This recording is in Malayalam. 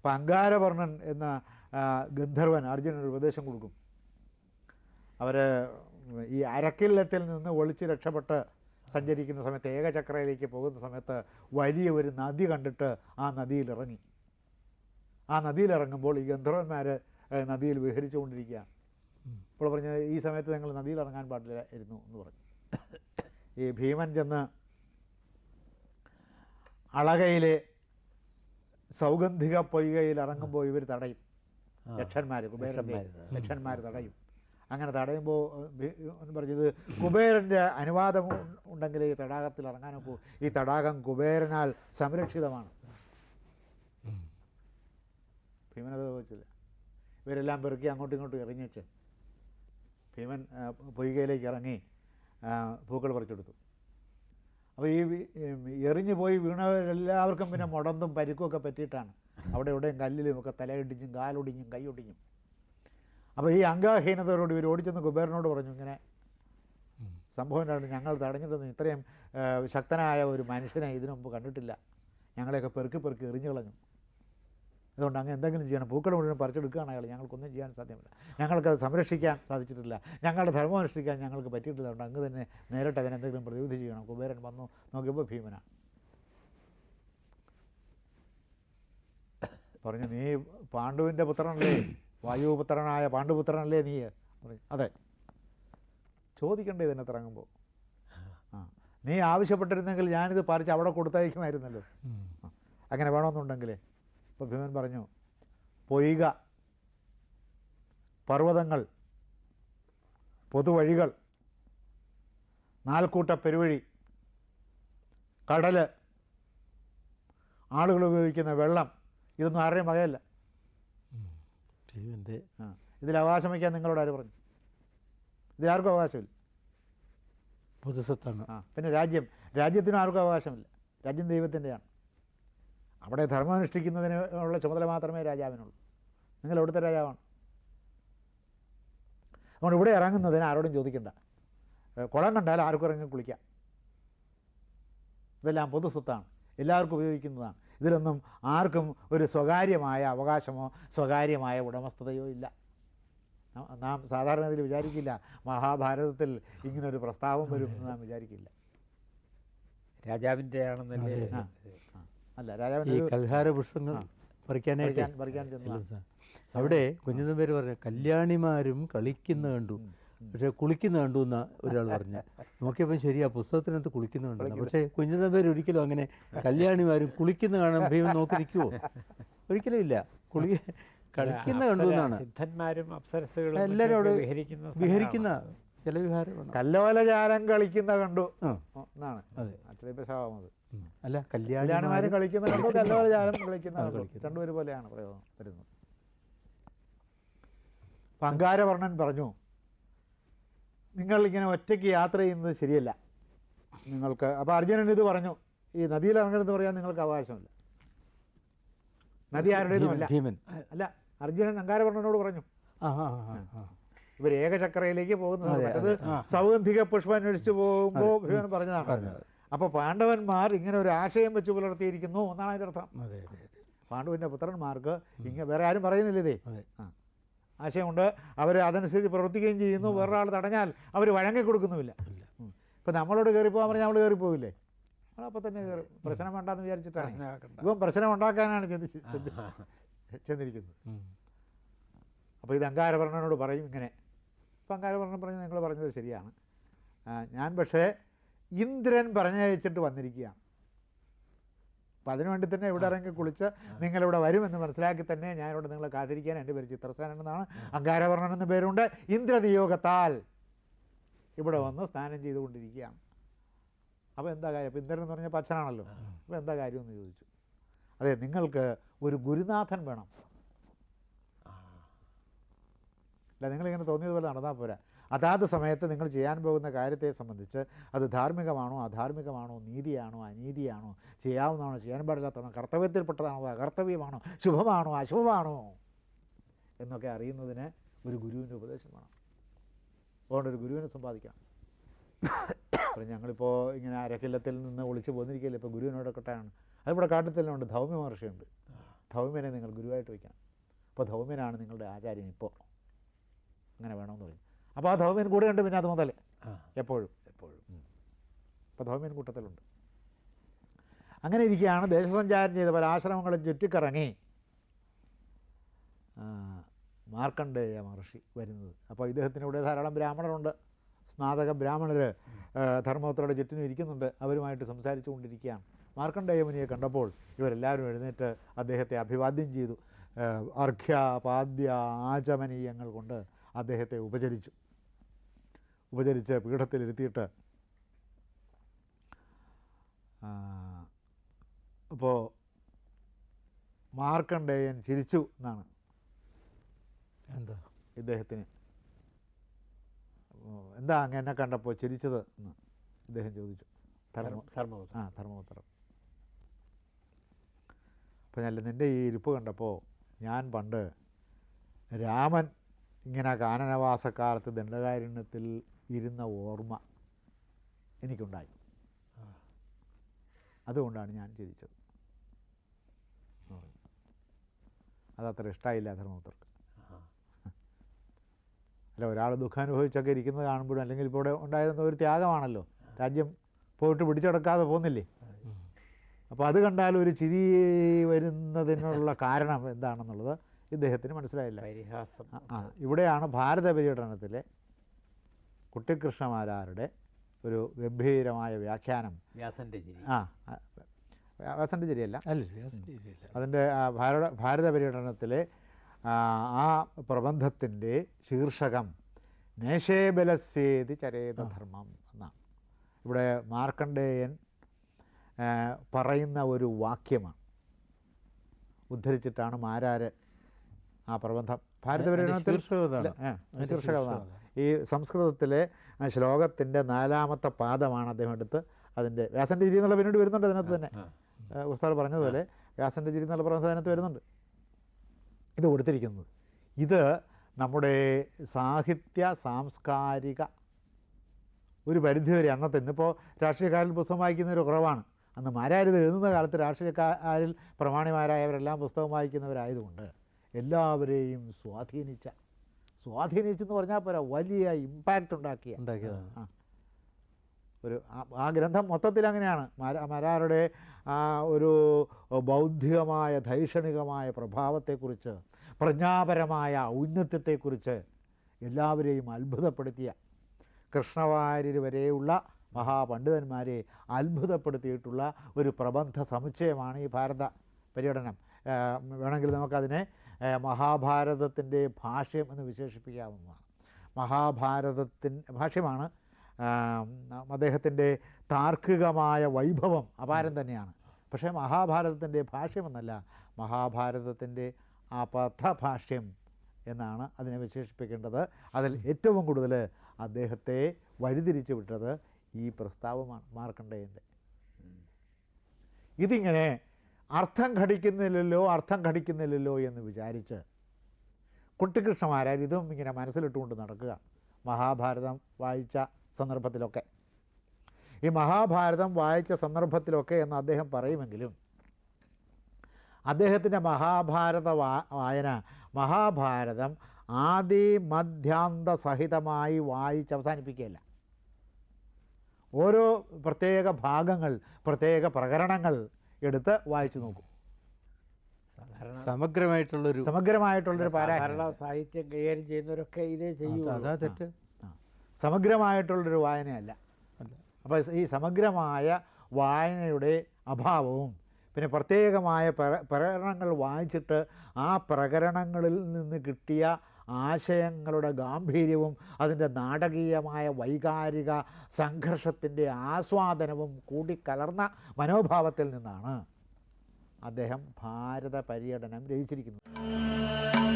അപ്പം അങ്കാരവർണൻ എന്ന ഗന്ധർവൻ അർജുനൻ ഒരു ഉപദേശം കൊടുക്കും. അവർ ഈ അരക്കില്ലത്തിൽ നിന്ന് ഒളിച്ച് രക്ഷപ്പെട്ട് സഞ്ചരിക്കുന്ന സമയത്ത് ഏകചക്രയിലേക്ക് പോകുന്ന സമയത്ത് വലിയ ഒരു നദി കണ്ടിട്ട് ആ നദിയിലിറങ്ങി. ആ നദിയിലിറങ്ങുമ്പോൾ ഈ ഗന്ധർവന്മാർ നദിയിൽ വിഹരിച്ചുകൊണ്ടിരിക്കുകയാണ്. ഇപ്പോൾ പറഞ്ഞത് ഈ സമയത്ത് നിങ്ങൾ നദിയിൽ ഇറങ്ങാൻ പാടില്ലായിരുന്നു എന്ന് പറഞ്ഞു. ഈ ഭീമൻ ചെന്ന് അളകയിലെ സൗഗന്ധിക പൊയ്കയിൽ ഇറങ്ങുമ്പോൾ ഇവർ തടയും. യക്ഷന്മാര് യക്ഷന്മാർ യക്ഷന്മാര്. യക്ഷന്മാർ തടയും. അങ്ങനെ തടയുമ്പോൾ എന്ന് പറഞ്ഞത് കുബേരന്റെ അനുവാദം ഉണ്ടെങ്കിൽ ഈ തടാകത്തിൽ ഇറങ്ങാനൊക്കെ ഈ തടാകം കുബേരനാൽ സംരക്ഷിതമാണ്. ഭീമനത് വെച്ചില്ല ഇവരെല്ലാം പെറുക്കി അങ്ങോട്ടും ഇങ്ങോട്ടും വെച്ച്. ഭീമൻ പൊയ്കയിലേക്ക് ഇറങ്ങി പൂക്കൾ പറിച്ചെടുത്തു. അപ്പോൾ ഈ എറിഞ്ഞു പോയി വീണവരെല്ലാവർക്കും പിന്നെ മുടന്തും പരിക്കുമൊക്കെ പറ്റിയിട്ടാണ്. അവിടെ ഇവിടെയും കല്ലിലും ഒക്കെ തലയിടിഞ്ഞും കാലൊടിഞ്ഞും കൈയൊടിഞ്ഞും. അപ്പോൾ ഈ അംഗഹീനതയോട് ഇവർ ഓടിച്ചെന്ന് കുബേരനോട് പറഞ്ഞു ഇങ്ങനെ സംഭവം ഉണ്ടായിരുന്നു ഞങ്ങൾ തടഞ്ഞിട്ടൊന്നും ഇത്രയും ശക്തനായ ഒരു മനുഷ്യനെ ഇതിനു മുമ്പ് കണ്ടിട്ടില്ല. ഞങ്ങളെയൊക്കെ പെറുക്കി പെറുക്കി എറിഞ്ഞു കളഞ്ഞു. അതുകൊണ്ട് അങ്ങ് എന്തെങ്കിലും ചെയ്യണം. പൂക്കൾ മുഴുവൻ പറിച്ചെടുക്കുകയാണ് അയാൾ. ഞങ്ങൾക്കൊന്നും ചെയ്യാൻ സാധ്യമല്ല. ഞങ്ങൾക്കത് സംരക്ഷിക്കാൻ സാധിച്ചിട്ടില്ല. ഞങ്ങളുടെ ധർമ്മം അനുഷ്ഠിക്കാൻ ഞങ്ങൾക്ക് പറ്റിയിട്ടില്ല. അതുകൊണ്ട് അങ്ങ് തന്നെ നേരിട്ട് അതിനെന്തെങ്കിലും പ്രതിവിധി ചെയ്യണം. കുബേരൻ വന്നു നോക്കിയപ്പോൾ ഭീമനാണ് പറഞ്ഞു നീ പാണ്ഡുവിന്റെ പുത്രനല്ലേ? വായുപുത്രനായ പാണ്ഡുപുത്രനല്ലേ നീ? പറഞ്ഞു അതെ. ചോദിക്കണ്ടേ ഇതിനകത്ത് ഇറങ്ങുമ്പോൾ ആ. നീ ആവശ്യപ്പെട്ടിരുന്നെങ്കിൽ ഞാനിത് പറിച്ച് അവിടെ കൊടുത്തയക്കുമായിരുന്നല്ലോ. അങ്ങനെ വേണമെന്നുണ്ടെങ്കിലേ ഇപ്പോൾ ഭീമൻ പറഞ്ഞു പൊയ്ക. പർവതങ്ങൾ പൊതുവഴികൾ നാൽക്കൂട്ട പെരുവഴി കടൽ ആളുകൾ ഉപയോഗിക്കുന്ന വെള്ളം ഇതൊന്നും ആരുടെയും വകയല്ല. ഇതിൽ അവകാശം വയ്ക്കാൻ നിങ്ങളോട് ആര് പറഞ്ഞു? ഇതിലാർക്കും അവകാശമില്ല. പൊതുസ്വത്താണ് ആ. പിന്നെ രാജ്യം. രാജ്യത്തിനും ആർക്കും അവകാശമില്ല. രാജ്യം ദൈവത്തിന്റെയാണ്. അവിടെ ധർമ്മം അനുഷ്ഠിക്കുന്നതിനുള്ള ചുമതല മാത്രമേ രാജാവിനുള്ളൂ. നിങ്ങൾ എവിടുത്തെ രാജാവാണ്? അതുകൊണ്ട് ഇവിടെ ഇറങ്ങുന്നതിന് ആരോടും ചോദിക്കണ്ട. കുളം കണ്ടാൽ ആർക്കും ഇറങ്ങി കുളിക്കാം. ഇതെല്ലാം പൊതുസ്വത്താണ് എല്ലാവർക്കും ഉപയോഗിക്കുന്നതാണ്. ഇതിലൊന്നും ആർക്കും ഒരു സ്വകാര്യമായ അവകാശമോ സ്വകാര്യമായ ഉടമസ്ഥതയോ ഇല്ല. നാം- സാധാരണ ഇതിൽ വിചാരിക്കില്ല. മഹാഭാരതത്തിൽ ഇങ്ങനൊരു പ്രസ്താവം വരും എന്ന് നാം വിചാരിക്കില്ല. രാജാവിന്റെ ആണെന്നല്ലേ. അല്ല ഈ രാജാവിന് ഒരു- കൽഹാര പുഷ്പങ്ങൾ ആ. പറിക്കാനായിട്ട് പറിക്കാൻ- അവിടെ കുഞ്ഞുതമ്പേര് പറഞ്ഞു കല്യാണിമാരും കളിക്കുന്ന കണ്ടു. പക്ഷെ കുളിക്കുന്ന കണ്ടു എന്ന ഒരാൾ പറഞ്ഞു. നോക്കിയപ്പോൾ ശരിയാ പുസ്തകത്തിനകത്ത് കുളിക്കുന്ന കണ്ടു. പക്ഷേ കുഞ്ഞുതമ്പേര് ഒരിക്കലും അങ്ങനെ കല്യാണിമാരും കുളിക്കുന്ന കാണാൻ ഭീമൻ നോക്കി നിൽക്കുവോ ഒരിക്കലും ഇല്ല. കുളി കളിക്കുന്ന കണ്ടു എന്നാണ്. സിദ്ധന്മാരും അപ്സരസുകളും എല്ലാവരും വിഹരിക്കുന്ന ചില ജലവിഹാരമാണ്. കല്ലോലചാരം കളിക്കുന്ന കണ്ടു. എന്നാണ്. അതെ. അത്. ഉം. അല്ല കല്യാണമാര് കളിക്കുന്ന കണ്ടു? കല്ലോലചാരം കളിക്കുന്ന പോലെയാണ് പ്രയോഗം വരുന്നത്. പങ്കാരവർണൻ പറഞ്ഞു നിങ്ങൾ ഇങ്ങനെ ഒറ്റയ്ക്ക് യാത്ര ചെയ്യുന്നത് ശരിയല്ല. നിങ്ങൾക്ക് അപ്പോൾ അർജുനൻ ഇത് പറഞ്ഞു ഈ നദിയിൽ ഇറങ്ങരുതെന്ന് പറയാൻ നിങ്ങൾക്ക് അവകാശമില്ല. നദി ആരുടേതുമല്ല അല്ല. അർജുനൻ അങ്കാരവർണനോട് പറഞ്ഞു. ഇവർ ഏകചക്രയിലേക്ക് പോകുന്നത് അതെ, സൗഗന്ധിക പുഷ്പം അന്വേഷിച്ച് പോകുമ്പോൾ ഭീമൻ പറഞ്ഞതാണ്. പറഞ്ഞത്. അപ്പോൾ പാണ്ഡവന്മാർ ഇങ്ങനെ ഒരു ആശയം വെച്ച് പുലർത്തിയിരിക്കുന്നു എന്നാണ് അതിന്റെ അർത്ഥം. അതെ അതെ അതെ. പാണ്ഡുവിന്റെ പുത്രന്മാർക്ക് ഇങ്ങനെ വേറെ ആരും പറയുന്നില്ല ഇതേ. ആ. ആശയമുണ്ട്. അവർ അതനുസരിച്ച് പ്രവർത്തിക്കുകയും ചെയ്യുന്നു. വേറൊരാൾ തടഞ്ഞാൽ അവർ വഴങ്ങി കൊടുക്കുന്നുമില്ല. ഇപ്പം നമ്മളോട് കയറിപ്പോകാൻ പറഞ്ഞാൽ നമ്മൾ കയറിപ്പോവില്ലേ? നമ്മളപ്പോൾ തന്നെ കയറി. പ്രശ്നം വേണ്ടെന്ന് വിചാരിച്ചിട്ടാണ്. ഇപ്പം പ്രശ്നം ഉണ്ടാക്കാനാണ് ചിന്തിച്ച് ചെന്നിരിക്കുന്നത്. അപ്പോൾ ഇത് അങ്കാരവർണനോട് പറയും ഇങ്ങനെ. ഇപ്പം അങ്കാരവർണൻ പറഞ്ഞ് നിങ്ങൾ പറഞ്ഞത് ശരിയാണ്. ഞാൻ പക്ഷേ ഇന്ദ്രൻ പറഞ്ഞയച്ചിട്ട് വന്നിരിക്കുകയാണ്. അപ്പം അതിനുവേണ്ടി തന്നെ ഇവിടെ ഇറങ്ങി കുളിച്ച് നിങ്ങളിവിടെ വരുമെന്ന് മനസ്സിലാക്കി തന്നെ ഞാനിവിടെ നിങ്ങളെ കാത്തിരിക്കാൻ എന്റെ പേര് ചിത്രസേനൻ എന്നാണ്. അങ്കാരവർണൻ എന്ന പേരുണ്ട്. ഇന്ദ്രതിയോഗത്താൽ ഇവിടെ വന്ന് സ്നാനം ചെയ്തുകൊണ്ടിരിക്കുകയാണ്. അപ്പോൾ എന്താ കാര്യം? അപ്പോൾ ഇന്ദ്രൻ എന്ന് പറഞ്ഞ പച്ചനാണല്ലോ അപ്പോൾ എന്താ കാര്യമെന്ന് ചോദിച്ചു. അതെ നിങ്ങൾക്ക് ഒരു ഗുരുനാഥൻ വേണം. അല്ല നിങ്ങളിങ്ങനെ തോന്നിയതുപോലെ നടന്നാൽ പോരാ. അതാത് സമയത്ത് നിങ്ങൾ ചെയ്യാൻ പോകുന്ന കാര്യത്തെ സംബന്ധിച്ച് അത് ധാർമ്മികമാണോ അധാർമികമാണോ നീതിയാണോ അനീതിയാണോ ചെയ്യാവുന്നതാണോ ചെയ്യാൻ പാടില്ലാത്തതാണോ കർത്തവ്യത്തിൽപ്പെട്ടതാണോ അകർത്തവ്യമാണോ ശുഭമാണോ അശുഭമാണോ എന്നൊക്കെ അറിയുന്നതിന് ഒരു ഗുരുവിന്റെ ഉപദേശം വേണം. അതുകൊണ്ട് ഒരു ഗുരുവിനെ സമ്പാദിക്കണം. അപ്പം ഞങ്ങളിപ്പോൾ ഇങ്ങനെ അരക്കില്ലത്തിൽ നിന്ന് ഒളിച്ചു പോന്നിരിക്കില്ല ഇപ്പോൾ ഗുരുവിനോട് കൊട്ടാണ് അതിവിടെ ഉണ്ട് ധൗമ്യ മഹർഷിയുണ്ട്. ധൗമ്യനെ നിങ്ങൾ ഗുരുവായിട്ട് വയ്ക്കണം. അപ്പോൾ ധൗമ്യനാണ് നിങ്ങളുടെ ആചാര്യൻ ഇപ്പോൾ. അങ്ങനെ വേണമെന്ന് പറയും അപ്പോൾ ആ ധൗമ്യൻ ഉണ്ട് പിന്നെ അത് മുതൽ എപ്പോഴും. എപ്പോഴും. അപ്പോൾ ധൗമ്യൻ കൂട്ടത്തിലുണ്ട്. അങ്ങനെ ഇരിക്കുകയാണ് ദേശസഞ്ചാരം ചെയ്ത പല ആശ്രമങ്ങളും ചുറ്റിക്കറങ്ങി. മാർക്കണ്ഡേയ മഹർഷി വരുന്നത്. അപ്പോൾ ഇദ്ദേഹത്തിന് ഇവിടെ ധാരാളം ബ്രാഹ്മണരുണ്ട്. സ്നാതക ബ്രാഹ്മണർ ധർമ്മപുത്രയുടെ ചുറ്റിനും ഇരിക്കുന്നുണ്ട്. അവരുമായിട്ട് സംസാരിച്ചു കൊണ്ടിരിക്കുകയാണ് മാർക്കണ്ഡേയ മുനിയെ കണ്ടപ്പോൾ ഇവരെല്ലാവരും എഴുന്നേറ്റ് അദ്ദേഹത്തെ അഭിവാദ്യം ചെയ്തു. അർഘ്യ പാദ്യ ആചമനീയങ്ങൾ കൊണ്ട് അദ്ദേഹത്തെ ഉപചരിച്ചു. ഉപചരിച്ച് പീഠത്തിലിരുത്തിയിട്ട്. അപ്പോൾ മാർക്കണ്ഡേയൻ ചിരിച്ചു എന്നാണ്. എന്താ? ഇദ്ദേഹത്തിന്. എന്താ അങ്ങ് എന്നെ കണ്ടപ്പോൾ ചിരിച്ചത് എന്ന് ഇദ്ദേഹം ചോദിച്ചു. ധർമ്മ ആ ധർമ്മപുത്രം അപ്പം അല്ല നിന്റെ ഈ ഇരിപ്പ് കണ്ടപ്പോൾ ഞാൻ പണ്ട് രാമൻ ഇങ്ങനെ കാനനവാസക്കാലത്ത് ദണ്ഡകാരണ്യത്തിൽ ഇരുന്ന ഓർമ്മ എനിക്കുണ്ടായി. അതുകൊണ്ടാണ് ഞാൻ ചിരിച്ചത്. അതത്ര ഇഷ്ടമായില്ല ധർമ്മപുത്രർക്ക് അല്ല ഒരാൾ ദുഃഖം അനുഭവിച്ചൊക്കെ ഇരിക്കുന്നത് കാണുമ്പോഴും അല്ലെങ്കിൽ ഇപ്പോൾ ഇവിടെ ഉണ്ടായിരുന്ന ഒരു ത്യാഗമാണല്ലോ. രാജ്യം പോയിട്ട് പിടിച്ചെടുക്കാതെ പോകുന്നില്ലേ അപ്പോൾ അത് കണ്ടാൽ ഒരു ചിരി വരുന്നതിനുള്ള കാരണം എന്താണെന്നുള്ളത് ഇദ്ദേഹത്തിന് മനസ്സിലായില്ല. പരിഹാസം. ആ, ആ. ഇവിടെയാണ് ഭാരത പര്യടനത്തിലെ കുട്ടിക്കൃഷ്ണമാരാരുടെ ഒരു ഗംഭീരമായ വ്യാഖ്യാനം. വ്യാസന്റെ ചിരി. ആ വ്യാസന്റെ വ്യാസന്റെ ശരിയല്ല അതിന്റെ ഭാരത ഭാരത പര്യടനത്തിലെ ആ, പ്രബന്ധത്തിന്റെ ശീർഷകം നേശേബലസ്യേതി ചരേതധർമ്മം എന്നാണ്. ഇവിടെ മാർക്കണ്ഡേയൻ പറയുന്ന ഒരു വാക്യമാണ്. ഉദ്ധരിച്ചിട്ടാണ് മാരാര് ആ പ്രബന്ധം. ഭാരത അതിന്റെ ഈ സംസ്കൃതത്തിലെ ശ്ലോകത്തിന്റെ നാലാമത്തെ പാദമാണ് അദ്ദേഹം എടുത്ത് അതിന്റെ വ്യാസന്റെ ചിരി എന്നുള്ള പിന്നീട് വരുന്നുണ്ട് അതിനകത്ത് തന്നെ. ഉസ്താദ് പറഞ്ഞതുപോലെ വ്യാസന്റെ ചിരി എന്നുള്ള പറഞ്ഞത് അതിനകത്ത് വരുന്നുണ്ട്. ഇത് കൊടുത്തിരിക്കുന്നത്. ഇത് നമ്മുടെ സാഹിത്യ സാംസ്കാരിക ഒരു പരിധി വരെ അന്നത്തെ ഇന്നിപ്പോൾ രാഷ്ട്രീയക്കാരിൽ പുസ്തകം വായിക്കുന്നവർ കുറവാണ്. അന്ന് മാരാരിത് എഴുതുന്ന കാലത്ത് രാഷ്ട്രീയക്കാരിൽ പ്രമാണിമാരായവരെല്ലാം പുസ്തകം വായിക്കുന്നവരായതുകൊണ്ട് എല്ലാവരെയും സ്വാധീനിച്ച സ്വാധീനിച്ചെന്ന് പറഞ്ഞാൽ പോരാ വലിയ ഇമ്പാക്റ്റ് ഉണ്ടാക്കിയ. ഉണ്ടാക്കിയതാണ് ഒരു ആ- ഗ്രന്ഥം മൊത്തത്തിൽ അങ്ങനെയാണ്. മരാരുടെ ആ ഒരു ബൗദ്ധികമായ ധൈഷണികമായ പ്രഭാവത്തെക്കുറിച്ച് പ്രജ്ഞാപരമായ ഔന്നത്യത്തെക്കുറിച്ച് എല്ലാവരെയും അത്ഭുതപ്പെടുത്തിയ കൃഷ്ണവാര്യർ വരെയുള്ള മഹാപണ്ഡിതന്മാരെ അത്ഭുതപ്പെടുത്തിയിട്ടുള്ള ഒരു പ്രബന്ധ സമുച്ചയമാണ് ഈ ഭാരത പര്യടനം. വേണമെങ്കിൽ നമുക്കതിനെ മഹാഭാരതത്തിന്റെ ഭാഷ്യം എന്ന് വിശേഷിപ്പിക്കാവുന്നതാണ്. മഹാഭാരതത്തിൻ ഭാഷ്യമാണ് അദ്ദേഹത്തിന്റെ താർക്കികമായ വൈഭവം അപാരം തന്നെയാണ്. പക്ഷേ മഹാഭാരതത്തിന്റെ ഭാഷ്യമെന്നല്ല മഹാഭാരതത്തിന്റെ അപഥഭാഷ്യം എന്നാണ് അതിനെ വിശേഷിപ്പിക്കേണ്ടത്. അതിൽ ഏറ്റവും കൂടുതൽ അദ്ദേഹത്തെ വഴിതിരിച്ചു വിട്ടത് ഈ പ്രസ്താവമാണ് മാർക്കണ്ഡേയന്റെ. ഇതിങ്ങനെ അർത്ഥം ഘടിക്കുന്നില്ലല്ലോ അർത്ഥം ഘടിക്കുന്നില്ലല്ലോ എന്ന് വിചാരിച്ച് കുട്ടിക്കൃഷ്ണമാരാർ ഇതും ഇങ്ങനെ മനസ്സിലിട്ടുകൊണ്ട് നടക്കുക. മഹാഭാരതം വായിച്ച സന്ദർഭത്തിലൊക്കെ. ഈ മഹാഭാരതം വായിച്ച സന്ദർഭത്തിലൊക്കെ എന്ന് അദ്ദേഹം പറയുമെങ്കിലും അദ്ദേഹത്തിന്റെ മഹാഭാരത വായന മഹാഭാരതം ആദി മധ്യാന്ത സഹിതമായി വായിച്ച് അവസാനിപ്പിക്കുകയല്ല. ഓരോ പ്രത്യേക ഭാഗങ്ങൾ പ്രത്യേക പ്രകരണങ്ങൾ എടുത്ത് വായിച്ചു നോക്കും. സമഗ്രമായിട്ടുള്ളൊരു സമഗ്രമായിട്ടുള്ളൊരു പാരായണം. സാധാരണ സാഹിത്യം കൈകാര്യം ചെയ്യുന്നവരൊക്കെ ഇതേ ചെയ്യും അതാ തെറ്റ്. സമഗ്രമായിട്ടുള്ളൊരു വായനയല്ല. അല്ല അപ്പോൾ ഈ സമഗ്രമായ വായനയുടെ അഭാവവും പിന്നെ പ്രത്യേകമായ പ്ര- പ്രകരണങ്ങൾ വായിച്ചിട്ട് ആ പ്രകരണങ്ങളിൽ നിന്ന് കിട്ടിയ ആശയങ്ങളുടെ ഗാംഭീര്യവും അതിന്റെ നാടകീയമായ വൈകാരിക സംഘർഷത്തിന്റെ ആസ്വാദനവും കൂടിക്കലർന്ന മനോഭാവത്തിൽ നിന്നാണ് അദ്ദേഹം ഭാരത പര്യടനം രചിച്ചിരിക്കുന്നത്.